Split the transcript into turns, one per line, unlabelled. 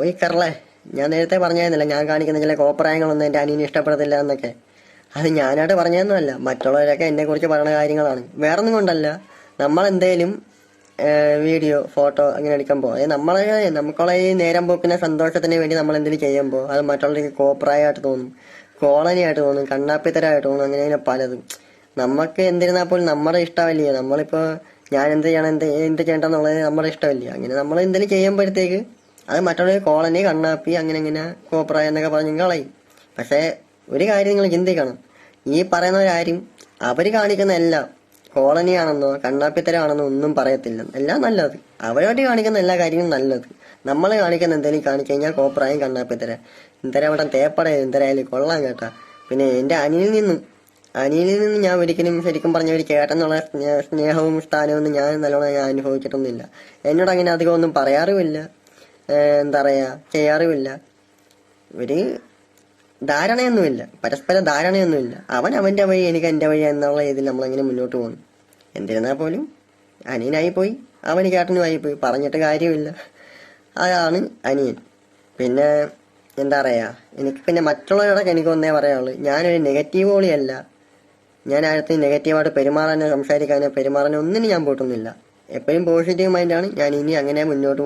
ഓയ് കറളെ ഞാൻ നേരത്തെ പറഞ്ഞായിരുന്നില്ല ഞാൻ കാണിക്കുന്ന ചില കോപ്രായങ്ങളൊന്നും എന്റെ അനിയനെ ഇഷ്ടപ്പെടത്തില്ല എന്നൊക്കെ. അത് ഞാനായിട്ട് പറഞ്ഞതൊന്നുമല്ല മറ്റുള്ളവരൊക്കെ എന്നെ കുറിച്ച് പറയുന്ന കാര്യങ്ങളാണ്. വേറൊന്നും കൊണ്ടല്ല നമ്മൾ എന്തേലും വീഡിയോ ഫോട്ടോ അങ്ങനെ എടുക്കുമ്പോൾ നമ്മളെ നമുക്കുള്ള ഈ നേരം പോക്കിനെ സന്തോഷത്തിന് വേണ്ടി നമ്മൾ എന്തെങ്കിലും ചെയ്യുമ്പോൾ അത് മറ്റുള്ളവർക്ക് കോപ്രായമായിട്ട് തോന്നും കോളനിയായിട്ട് തോന്നും കണ്ണാപ്പിത്തരമായിട്ട് തോന്നും അങ്ങനെ അങ്ങനെ പലതും. നമുക്ക് എന്തിരുന്നാൽ പോലും നമ്മുടെ ഇഷ്ടമല്ലേ നമ്മളിപ്പോൾ ഞാൻ എന്ത് ചെയ്യണം എന്ത് എന്ത് ചെയ്യണ്ടെന്നുള്ളത് നമ്മുടെ ഇഷ്ടമല്ലേ അങ്ങനെ നമ്മൾ എന്തെങ്കിലും ചെയ്യുമ്പോഴത്തേക്ക് അത് മറ്റുള്ള കോളനി കണ്ണാപ്പി അങ്ങനെ ഇങ്ങനെ കോപ്രായ എന്നൊക്കെ പറഞ്ഞ് കളയും. പക്ഷേ ഒരു കാര്യം നിങ്ങൾ ചിന്തിക്കണം. ഈ പറയുന്നവരാരും അവർ കാണിക്കുന്ന എല്ലാം കോളനിയാണെന്നോ കണ്ണാപ്പിത്തരമാണെന്നോ ഒന്നും പറയത്തില്ല. എല്ലാം നല്ലത്. അവരോട്ട് കാണിക്കുന്ന എല്ലാ കാര്യങ്ങളും നല്ലത്. നമ്മൾ കാണിക്കുന്ന എന്തെങ്കിലും കാണിച്ചു കഴിഞ്ഞാൽ കോപ്രായം കണ്ണാപ്പിത്തര. എന്തര അവിടെ തേപ്പട എന്തരായാലും കൊള്ളാം കേട്ടാ. പിന്നെ എന്റെ അനിയിൽ നിന്നും അനിയിൽ നിന്ന് ഞാൻ ഒരിക്കലും ശരിക്കും പറഞ്ഞ ഒരു കേട്ടെന്നുള്ള സ്നേഹവും സ്ഥാനവും ഞാൻ നല്ലോണം ഞാൻ അനുഭവിച്ചിട്ടൊന്നുമില്ല. എന്നോട് അങ്ങനെ അധികം ഒന്നും പറയാറുമില്ല. എന്താ പറയാ ചെയ്യാറുമില്ല. ഇവർ ധാരണയൊന്നുമില്ല. പരസ്പര ധാരണയൊന്നുമില്ല. അവൻ അവന്റെ വഴി എനിക്ക് എന്റെ വഴി എന്നുള്ള രീതിയിൽ നമ്മളങ്ങനെ മുന്നോട്ട് പോകുന്നു. എന്തിരുന്നാ പോലും അനിയനായി പോയി അവന് ചേട്ടനുമായി പോയി പറഞ്ഞിട്ട് കാര്യമില്ല. അതാണ് അനിയൻ. പിന്നെ എന്താ പറയാ എനിക്ക് പിന്നെ മറ്റുള്ളവരോടൊക്കെ എനിക്ക് ഒന്നേ പറയാനുള്ളൂ. ഞാനൊരു നെഗറ്റീവ് ഓളിയല്ല ഞാൻ അടുത്ത് നെഗറ്റീവായിട്ട് പെരുമാറാനോ സംസാരിക്കാനോ പെരുമാറാനോ ഒന്നിനും ഞാൻ പോയിട്ടൊന്നുമില്ല. എപ്പോഴും പോസിറ്റീവ് മൈൻഡാണ്. ഞാൻ ഇനി അങ്ങനെ മുന്നോട്ട്